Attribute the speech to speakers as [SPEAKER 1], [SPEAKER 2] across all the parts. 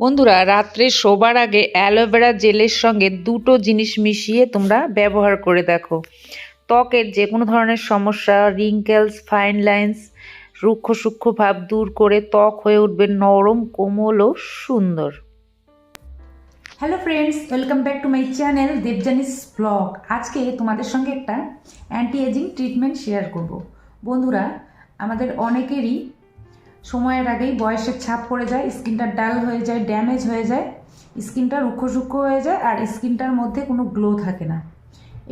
[SPEAKER 1] বন্ধুরা, রাত্রে শোবার আগে অ্যালোভেরা জেলের সঙ্গে দুটো জিনিস মিশিয়ে তোমরা ব্যবহার করে দেখো। ত্বকের যে কোনো ধরনের সমস্যা রিঙ্কেলস ফাইন লাইন্স রুক্ষ সূক্ষ্ম ভাব দূর করে ত্বক হয়ে উঠবে নরম, কোমল ও সুন্দর।
[SPEAKER 2] Hello friends welcome back to my channel Debjani's blog আজকে তোমাদের সঙ্গে একটা অ্যান্টি এজিং ট্রিটমেন্ট শেয়ার করব। বন্ধুরা, আমাদের অনেকেরই সময়ের আগেই বয়সের ছাপ পড়ে যায়, স্কিনটা ডাল হয়ে যায়, ড্যামেজ হয়ে যায়, স্কিনটা রুক্ষ সূক্ষ্ম হয়ে যায় আর স্কিনটার মধ্যে কোনো গ্লো থাকে না।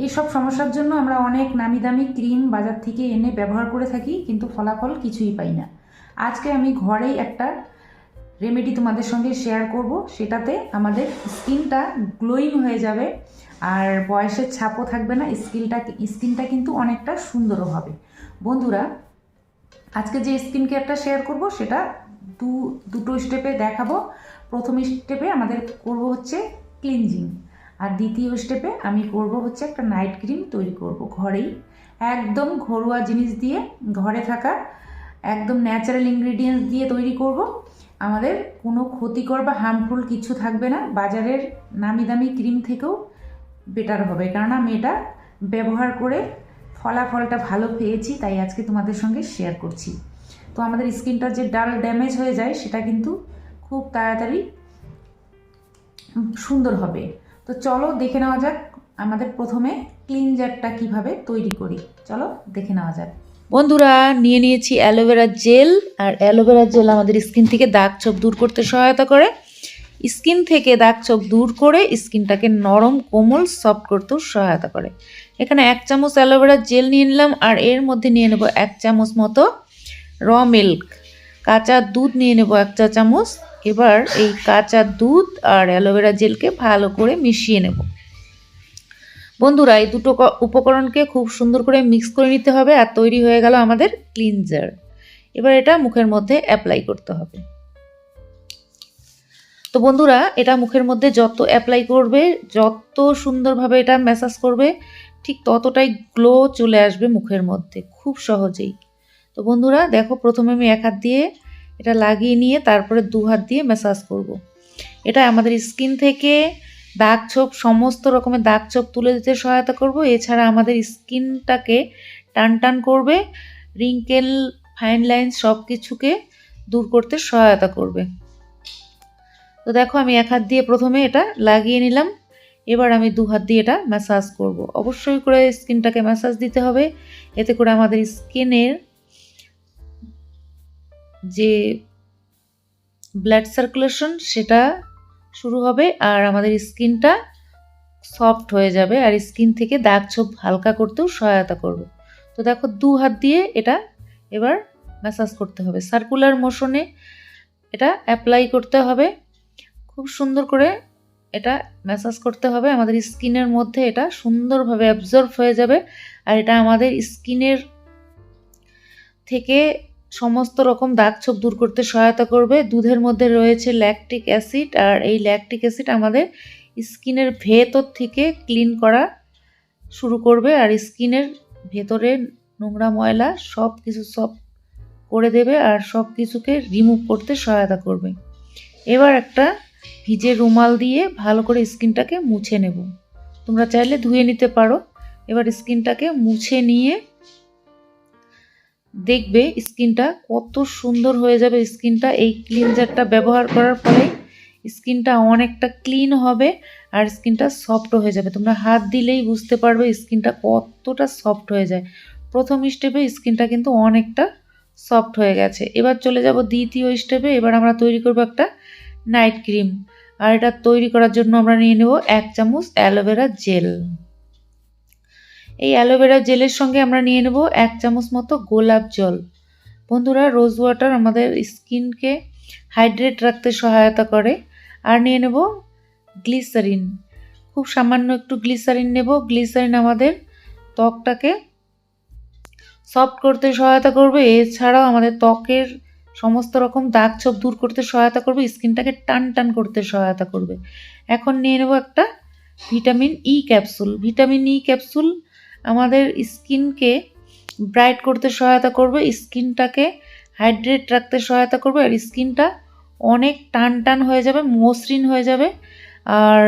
[SPEAKER 2] এই সব সমস্যার জন্য আমরা অনেক নামি দামি ক্রিম বাজার থেকে এনে ব্যবহার করে থাকি, কিন্তু ফলাফল কিছুই পাই না। আজকে আমি ঘরেই একটা রেমেডি তোমাদের সঙ্গে শেয়ার করব। সেটাতে আমাদের স্কিনটা গ্লোয়িং হয়ে যাবে আর বয়সের ছাপও থাকবে না স্কিনটা স্কিনটা কিন্তু অনেকটা সুন্দরও হবে। বন্ধুরা আজকে যে স্কিন কেয়ারটা শেয়ার করব, সেটা দু, দুটো স্টেপে দেখাবো। প্রথম স্টেপে আমাদের করব হচ্ছে ক্লিনজিং আর দ্বিতীয় স্টেপে আমি করব হচ্ছে একটা নাইট ক্রিম তৈরি করব ঘরেই। একদম ঘরোয়া জিনিস দিয়ে ঘরে থাকা একদম ন্যাচারাল ইনগ্রিডিয়েন্টস দিয়ে তৈরি করব। আমাদের কোনো ক্ষতিকর বা হার্মফুল কিছু থাকবে না। বাজারের নামি দামি ক্রিম থেকেও বেটার হবে। কেননা আমি এটা ব্যবহার করে ফলাফলটা ভালো পেয়েছি, তাই আজকে তোমাদের সঙ্গে শেয়ার করছি। তো আমাদের স্কিনটা যে ডাল ড্যামেজ হয়ে যায়, সেটা কিন্তু খুব তাড়াতাড়ি সুন্দর হবে। তো চলো দেখে নেওয়া যাক আমাদের প্রথমে ক্লিনজারটা কীভাবে তৈরি করি। চলো দেখে নেওয়া যাক।
[SPEAKER 1] বন্ধুরা, নিয়ে নিয়েছি অ্যালোভেরা জেল, আর অ্যালোভেরা জেল আমাদের স্কিন থেকে দাগ ছোপ দূর করতে সহায়তা করে। স্কিন থেকে দাগ ছোপ দূর করে স্কিনটাকে নরম কোমল সফট করতেও সহায়তা করে। এখানে এক চামচ অ্যালোভেরা জেল নিয়ে নিলাম, আর এর মধ্যে নিয়ে নেব এক চামচ মতো র মিল্ক কাঁচা দুধ নিয়ে নেব এক চা চামচ। এবার এই কাঁচা দুধ আর অ্যালোভেরা জেলকে ভালো করে মিশিয়ে নেব। বন্ধুরা, এই দুটো উপকরণকে খুব সুন্দর করে মিক্স করে নিতে হবে, আর তৈরি হয়ে গেল আমাদের ক্লিনজার এবার এটা মুখের মধ্যে অ্যাপ্লাই করতে হবে। তো বন্ধুরা, এটা মুখের মধ্যে যত অ্যাপ্লাই করবে, যত সুন্দরভাবে এটা ম্যাসাজ করবে ঠিক ততটাই গ্লো চলে আসবে মুখের মধ্যে, খুব সহজেই। তো বন্ধুরা, দেখো প্রথমে আমি এক হাত দিয়ে এটা লাগিয়ে নিয়ে তারপরে দু হাত দিয়ে ম্যাসাজ করব। এটা আমাদের স্কিন থেকে দাগ ছোপ, সমস্ত রকমের দাগ ছোপ তুলে দিতে সহায়তা করব। এছাড়া আমাদের স্কিনটাকে টান টান করবে রিঙ্কেল ফাইন লাইন সব কিছুকে দূর করতে সহায়তা করবে। তো দেখো আমি এক হাত দিয়ে প্রথমে এটা লাগিয়ে নিলাম। এবার আমি দু হাত দিয়ে এটা ম্যাসাজ করব। অবশ্যই করে স্কিনটাকে ম্যাসাজ দিতে হবে। এতে করে আমাদের স্কিনের যে ব্লাড সার্কুলেশন সেটা শুরু হবে আর আমাদের স্কিনটা সফট হয়ে যাবে আর স্কিন থেকে দাগ ছোপ হালকা করতেও সহায়তা করবে। তো দেখো দু হাত দিয়ে এটা এবার ম্যাসাজ করতে হবে। সার্কুলার মোশনে এটা অ্যাপ্লাই করতে হবে। খুব সুন্দর করে এটা ম্যাসাজ করতে হবে। আমাদের স্কিনের মধ্যে এটা সুন্দরভাবে অ্যাবজর্ব হয়ে যাবে আর এটা আমাদের স্কিনের থেকে সমস্ত রকম দাগ ছোপ দূর করতে সহায়তা করবে। দুধের মধ্যে রয়েছে ল্যাকটিক অ্যাসিড আর এই ল্যাকটিক অ্যাসিড আমাদের স্কিনের ভেতর থেকে ক্লিন করা শুরু করবে আর স্কিনের ভেতরে নোংরা ময়লা সব কিছু সব করে দেবে আর সব কিছুকে রিমুভ করতে সহায়তা করবে। এবার একটা ভিজে রুমাল দিয়ে ভালো করে স্কিনটাকে মুছে নেব। তোমরা চাইলে ধুয়ে নিতে পারো। এবার স্কিনটাকে মুছে নিয়ে দেখবে স্কিনটা কত সুন্দর হয়ে যাবে। স্কিনটা এই ক্লিনজারটা ব্যবহার করার ফলে স্কিনটা অনেকটা ক্লিন হবে আর স্কিনটা সফট হয়ে যাবে। তোমরা হাত দিলেই বুঝতে পারবে স্কিনটা কতটা সফট হয়ে যায়। প্রথম স্টেপে স্কিনটা কিন্তু অনেকটা সফট হয়ে গেছে। এবার চলে যাব দ্বিতীয় স্টেপে। এবার আমরা তৈরি করব একটা নাইট ক্রিম। আর এটা তৈরি করার জন্য আমরা নিয়ে নেব এক চামচ অ্যালোভেরা জেল। এই অ্যালোভেরা জেলের সঙ্গে আমরা নিয়ে নেব এক চামচ মতো গোলাপ জল। বন্ধুরা রোজ ওয়াটার আমাদের স্কিনকে হাইড্রেট রাখতে সহায়তা করে। আর নিয়ে নেব গ্লিসারিন খুব সামান্য একটু গ্লিসারিন নেব। গ্লিসারিন আমাদের ত্বকটাকে সফট করতে সহায়তা করবে। এছাড়াও আমাদের ত্বকের সমস্ত রকম দাগ ছোপ দূর করতে সহায়তা করবে, স্কিনটাকে টান টান করতে সহায়তা করবে। এখন নিয়ে নেব একটা vitamin E capsule. Vitamin E capsule আমাদের স্কিনকে ব্রাইট করতে সহায়তা করবে, স্কিনটাকে হাইড্রেট রাখতে সহায়তা করবে, আর স্কিনটা অনেক টান টান হয়ে যাবে, মসৃণ হয়ে যাবে, আর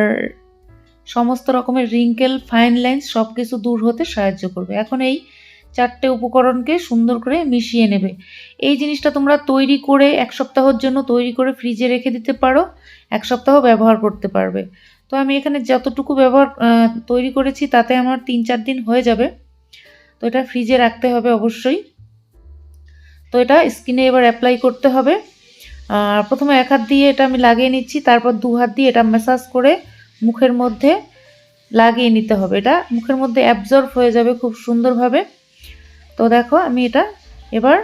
[SPEAKER 1] সমস্ত রকমের রিঙ্কেল, ফাইন লাইন সব কিছু দূর হতে সাহায্য করবে। এখন এই চারটে উপকরণকে সুন্দর করে মিশিয়ে নেবে। এই জিনিসটা তোমরা তৈরি করে এক সপ্তাহের জন্য তৈরি করে ফ্রিজে রেখে দিতে পারো, এক সপ্তাহ ব্যবহার করতে পারবে। তো আমি এখানে যতটুকু ব্যবহার তৈরি করেছি তাতে আমার তিন চার দিন হয়ে যাবে। তো এটা ফ্রিজে রাখতে হবে অবশ্যই। তো এটা স্কিনে এবার অ্যাপ্লাই করতে হবে। প্রথমে এক হাত দিয়ে এটা আমি লাগিয়ে নিচ্ছি, তারপর দু হাত দিয়ে এটা ম্যাসাজ করে মুখের মধ্যে লাগিয়ে নিতে হবে। এটা মুখের মধ্যে অ্যাবজর্ব হয়ে যাবে খুব সুন্দরভাবে। তো দেখো, আমি এটা এবার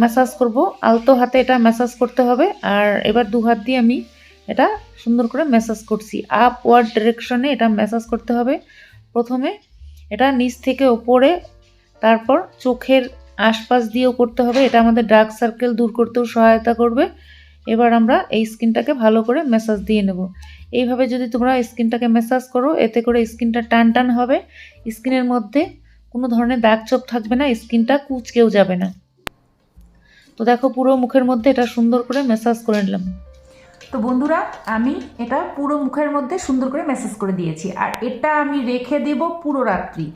[SPEAKER 1] ম্যাসাজ করব। আলতো হাতে এটা ম্যাসাজ করতে হবে, আর এবার দু হাত দিয়ে আমি এটা সুন্দর করে ম্যাসাজ করছি। আপ ওয়ার্ড ডিরেকশনে এটা ম্যাসাজ করতে হবে। প্রথমে এটা নিচ থেকে ওপরে, তারপর চোখের আশপাশ দিয়েও করতে হবে। এটা আমাদের ডার্ক সার্কেল দূর করতেও সহায়তা করবে। এবার আমরা এই স্কিনটাকে ভালো করে ম্যাসাজ দিয়ে নেব। এইভাবে যদি তোমরা স্কিনটাকে ম্যাসাজ করো, এতে করে স্কিনটা টান টান হবে। স্কিনের মধ্যে কোনো ধরনের দাগ ছোপ থাকবে না, স্কিনটা কুচকেও যাবে না। তো দেখো পুরো মুখের মধ্যে এটা সুন্দর করে ম্যাসাজ করে নিলাম।
[SPEAKER 2] তো বন্ধুরা, আমি এটা পুরো মুখের মধ্যে সুন্দর করে মেসেজ করে দিয়েছি। আর এটা আমি রেখে দেব পুরো রাত্রি।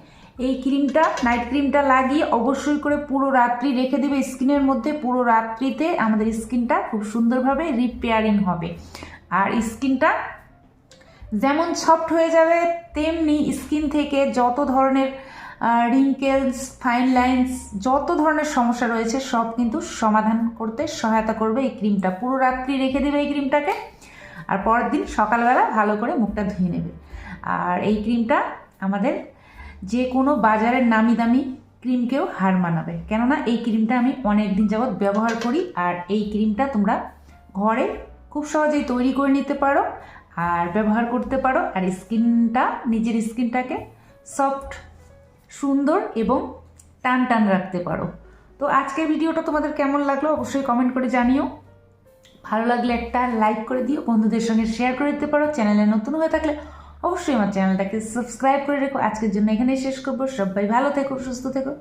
[SPEAKER 2] এই ক্রিমটা নাইট ক্রিমটা লাগিয়ে অবশ্যই করে পুরো রাত্রি রেখে দেবে। স্কিনের মধ্যে পুরো রাত্রিতে আমাদের স্কিনটা খুব সুন্দরভাবে রিপেয়ারিং হবে। আর স্কিনটা যেমন সফট হয়ে যাবে, তেমনি স্কিন থেকে যত ধরনের রিঙ্কেলস ফাইন লাইন্স যত ধরনের সমস্যা রয়েছে, সব কিন্তু সমাধান করতে সহায়তা করবে এই ক্রিমটা পুরো রাত্রি রেখে দেবে এই ক্রিমটাকে আর পরের দিন সকালবেলা ভালো করে মুখটা ধুয়ে নেবে। আর এই ক্রিমটা আমাদের যে কোনো বাজারের নামি দামি ক্রিমকেও হার মানাবে। কেননা এই ক্রিমটা আমি অনেক দিন যাবৎ ব্যবহার করি, আর এই ক্রিমটা তোমরা ঘরে খুব সহজেই তৈরি করে নিতে পারো, আর ব্যবহার করতে পারো, আর স্কিনটা নিজের স্কিনটাকে সফট সুন্দর এবং টান টান রাখতে পারো। তো আজকের ভিডিওটা তোমাদের কেমন লাগল অবশ্যই কমেন্ট করে জানিও। ভালো লাগলে একটা লাইক করে দিও, বন্ধুদের সঙ্গে শেয়ার করে দিতে পারো চ্যানেলে নতুন হয়ে থাকলে অবশ্যই আমার চ্যানেলটাকে সাবস্ক্রাইব করে রেখো। আজকের জন্য এখানেই শেষ করব। সবাই ভালো থেকো, সুস্থ থেকো।